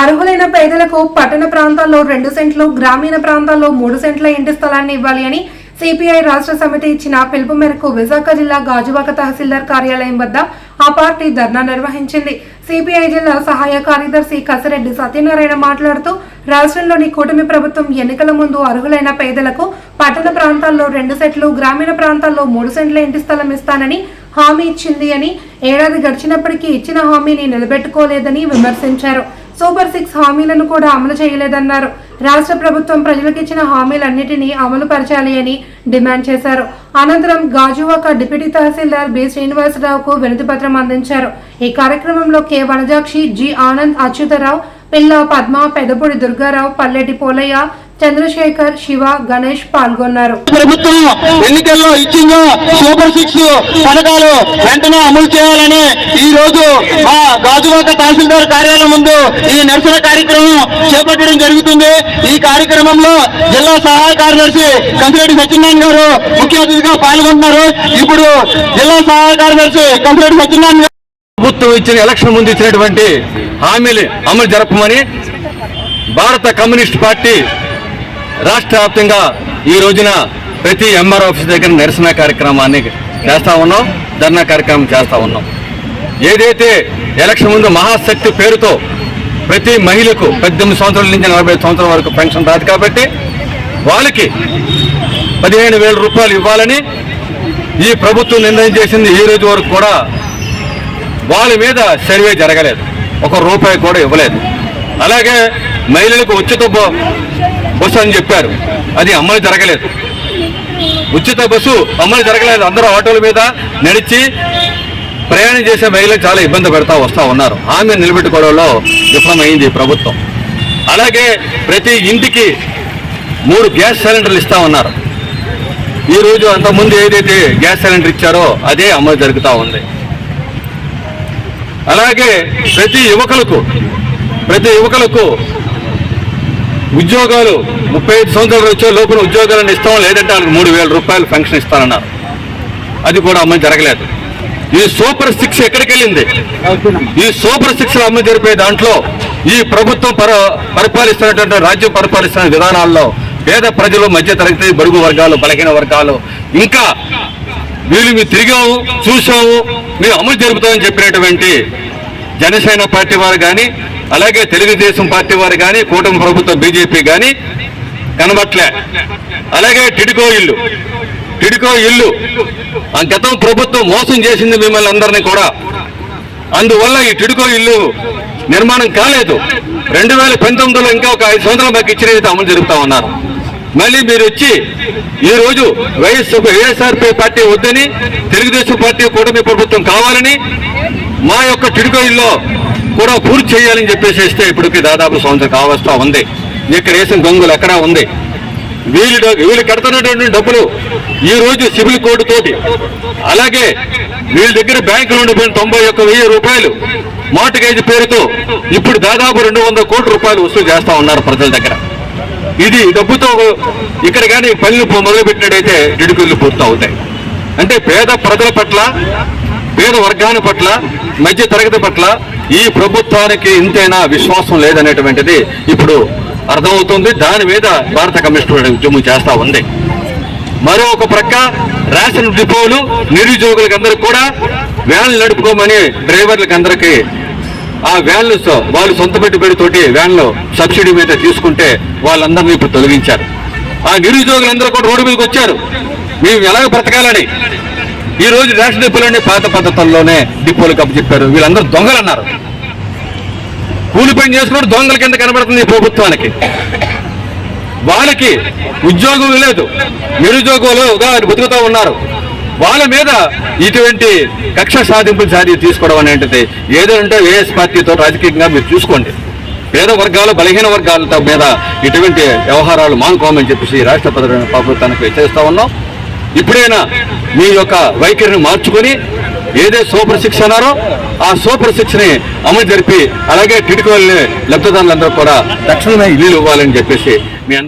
అర్హులైన పేదలకు పట్టణ ప్రాంతాల్లో రెండు సెంట్లు గ్రామీణ ప్రాంతాల్లో మూడు సెంట్ల ఇంటి స్థలాన్ని ఇవ్వాలి అని సిపిఐ రాష్ట్ర సమితి ఇచ్చిన పిలుపు మేరకు విశాఖ జిల్లా గాజువాక తహసీల్దార్ కార్యాలయం వద్ద ఆ పార్టీ ధర్నా నిర్వహించింది. సిపిఐ జిల్లా సహాయ కార్యదర్శి కసిరెడ్డి సత్యనారాయణ మాట్లాడుతూ రాష్ట్రంలోని కూటమి ప్రభుత్వం ఎన్నికల ముందు అర్హులైన పేదలకు పట్టణ ప్రాంతాల్లో రెండు సెట్లు గ్రామీణ ప్రాంతాల్లో మూడు సెంట్ల ఇంటి స్థలం ఇస్తానని హామీ ఇచ్చింది అని ఏడాది గడిచినప్పటికీ ఇచ్చిన హామీని నిలబెట్టుకోలేదని విమర్శించారు. సూపర్ సిక్స్ హామీలను కూడా అమలు చేయలేదన్నారు. రాష్ట్ర ప్రభుత్వం ప్రజలకు ఇచ్చిన అమలు పరచాలి అని డిమాండ్ చేశారు. అనంతరం గాజువాక డిప్యూటీ తహసీల్దార్ బి. శ్రీనివాసరావుకు వినతిపత్రం అందించారు. ఈ కార్యక్రమంలో కె. వనజాక్షి జి. ఆనంద్ అచ్యుతరావు పిల్ల పద్మ పెదపూడి దుర్గారావు పల్లెటి పోలయ్య చంద్రశేఖర్ శివ గణేష్ పాల్గొన్నారు. ప్రభుత్వం ఎన్నికల్లో ఇచ్చిందో సూపర్ సిక్స్ పథకాలు వెంటనే అమలు చేయాలని ఈ రోజు మా గాజువాక తహసీల్దార్ కార్యాలయం ముందు ఈ నిరసన కార్యక్రమం చేపట్టడం జరుగుతుంది. ఈ కార్యక్రమంలో జిల్లా సహాయ కార్యదర్శి కంసిరెడ్డి సత్యనారాయణ గారు ముఖ్య అతిథిగా పాల్గొంటున్నారు. ఇప్పుడు జిల్లా సహాయ కార్యదర్శి కంసిరెడ్డి సత్యనారాయణ గారు. ప్రభుత్వం ఇచ్చిన ఎలక్షన్ ముందు ఇచ్చినటువంటి హామీలు అమలు జరపమని భారత కమ్యూనిస్ట్ పార్టీ రాష్ట్ర వ్యాప్తంగా ఈ రోజున ప్రతి ఎంఆర్ ఆఫీస్ దగ్గర నిరసన కార్యక్రమాన్ని చేస్తా ఉన్నాం ధర్నా కార్యక్రమం చేస్తా ఉన్నాం. ఏదైతే ఎలక్షన్ ముందు మహాశక్తి పేరుతో ప్రతి మహిళకు పద్దెనిమిది సంవత్సరాల నుంచి నలభై ఐదు సంవత్సరాల వరకు పెన్షన్ రాదు కాబట్టి వాళ్ళకి పదిహేను వేల రూపాయలు ఇవ్వాలని ఈ ప్రభుత్వం నిర్ణయం చేసింది. ఈ రోజు వరకు కూడా వాళ్ళ మీద సర్వే జరగలేదు. ఒక రూపాయి కూడా ఇవ్వలేదు. అలాగే మహిళలకు ఉచిత బస్సు అని చెప్పారు. అది అమలు జరగలేదు. ఉచిత బస్సు అమలు జరగలేదు. అందరూ ఆటోల మీద నడిచి ప్రయాణం చేసే మహిళలు చాలా ఇబ్బంది పెడతా వస్తూ ఉన్నారు. ఆమె నిలబెట్టుకోవడంలో విఫలమైంది ప్రభుత్వం. అలాగే ప్రతి ఇంటికి మూడు గ్యాస్ సిలిండర్లు ఇస్తా ఉన్నారు. ఈరోజు అంతకుముందు ఏదైతే గ్యాస్ సిలిండర్ ఇచ్చారో అదే అమలు జరుగుతూ ఉంది. అలాగే ప్రతి యువకులకు ప్రతి యువకులకు ఉద్యోగాలు ముప్పై ఐదు సంవత్సరాలు వచ్చే లోపల ఉద్యోగాలను ఇస్తాం లేదంటే వాళ్ళకి మూడు వేల రూపాయలు పెన్షన్ ఇస్తానన్నారు. అది కూడా అమలు జరగలేదు. ఈ సూపర్ సిక్స్ ఎక్కడికి వెళ్ళింది? ఈ సూపర్ సిక్స్ అమ్మ జరిపే దాంట్లో ఈ ప్రభుత్వం పర పరిపాలిస్తున్నటువంటి రాజ్యం పరిపాలిస్తున్న విధానాల్లో పేద ప్రజలు మధ్య తరగతి బడుగు వర్గాలు బలహీన వర్గాలు ఇంకా వీళ్ళు మీరు తిరిగాము చూసాము మేము అమలు జరుపుతామని చెప్పినటువంటి జనసేన పార్టీ వారు కానీ అలాగే తెలుగుదేశం పార్టీ వారు కానీ కూటమి ప్రభుత్వం బీజేపీ కానీ కనబట్లే. అలాగే టిడికో ఇల్లు. టిడికో ఇల్లు. గతం ప్రభుత్వం మోసం చేసింది మిమ్మల్ని అందరినీ కూడా. అందువల్ల ఈ టిడికో ఇల్లు నిర్మాణం కాలేదు. రెండు వేల పంతొమ్మిదిలో ఇంకా ఒక ఐదు సంవత్సరం మాకు ఇచ్చిన అమలు జరుపుతా ఉన్నారు. మళ్ళీ మీరు వచ్చి ఈరోజు వైఎస్ వైఎస్ఆర్పీ పార్టీ వద్దని తెలుగుదేశం పార్టీ కూటమి ప్రభుత్వం కావాలని మా యొక్క టిడికో ఇల్లు కూడా పూర్తి చేయాలని చెప్పేసి ఇస్తే ఇప్పటికి దాదాపు సంవత్సరం కావస్తా ఉంది. ఇక్కడ వేసిన గంగులు ఎక్కడా ఉంది. వీళ్ళు వీళ్ళు కడుతున్నటువంటి డబ్బులు ఈ రోజు సివిల్ కోడ్ తోటి అలాగే వీళ్ళ దగ్గర బ్యాంకులు ఉండిపోయిన తొంభై ఒక్క వెయ్యి రూపాయలు మార్టిగేజ్ పేరుతో ఇప్పుడు దాదాపు రెండు వందల కోట్ల రూపాయలు వసూలు చేస్తా ఉన్నారు ప్రజల దగ్గర. ఇది డబ్బుతో ఇక్కడ కానీ పనులు మొదలుపెట్టినట్టయితే డిడుకులు పూర్తి అవుతాయి అంటే పేద ప్రజల పట్ల పేద వర్గాని పట్ల మధ్య తరగతి పట్ల ఈ ప్రభుత్వానికి ఇంతైనా విశ్వాసం లేదనేటువంటిది ఇప్పుడు అర్థమవుతుంది. దాని మీద భారత కమ్యూనిస్ట్ పార్టీ ఉద్యమం చేస్తూ ఉంది. మరో ఒక ప్రక్క రేషన్ డిపోలు నిరుద్యోగులకు అందరికి కూడా వ్యాన్లు నడుపుకోమని డ్రైవర్లకు అందరికీ ఆ వ్యాన్లు వాళ్ళు సొంత పెట్టుబడితోటి వ్యాన్లు సబ్సిడీ మీద తీసుకుంటే వాళ్ళందరినీ ఇప్పుడు తొలగించారు. ఆ నిరుద్యోగులందరూ కూడా రోడ్డు మీదకి వచ్చారు. మేము ఎలాగ బ్రతకాలని? ఈ రోజు రేషన్ డిపోలన్నీ పాత పద్ధతుల్లోనే డిపోలు చెప్పారు. వీళ్ళందరూ దొంగలు అన్నారు. కూలి పని చేసుకున్నప్పుడు దొంగల కింద కనబడుతుంది ఈ ప్రభుత్వానికి. వాళ్ళకి ఉద్యోగం లేదు. నిరుద్యోగులుగా బతుకుతూ ఉన్నారు. వాళ్ళ మీద ఇటువంటి కక్ష సాధింపులు సాధి తీసుకోవడం అనేటిది ఏదంటే ఏఎస్ పార్టీతో రాజకీయంగా మీరు చూసుకోండి. పేద వర్గాలు బలహీన వర్గాలతో మీద ఇటువంటి వ్యవహారాలు మానుకోమని చెప్పేసి రాష్ట్ర ప్రజల ప్రభుత్వానికి హెచ్చరిస్తా ఉన్నాం. ఇప్పుడైనా మీ యొక్క వైఖరిని మార్చుకొని ఏదే సూపర్ శిక్ష అన్నారో ఆ సూపర్ శిక్షని అమలు జరిపి అలాగే టిడికోల్ని లబ్ధిదారులందరూ కూడా తక్షణమే ఇల్లు ఇవ్వాలని చెప్పేసి మీ అందరూ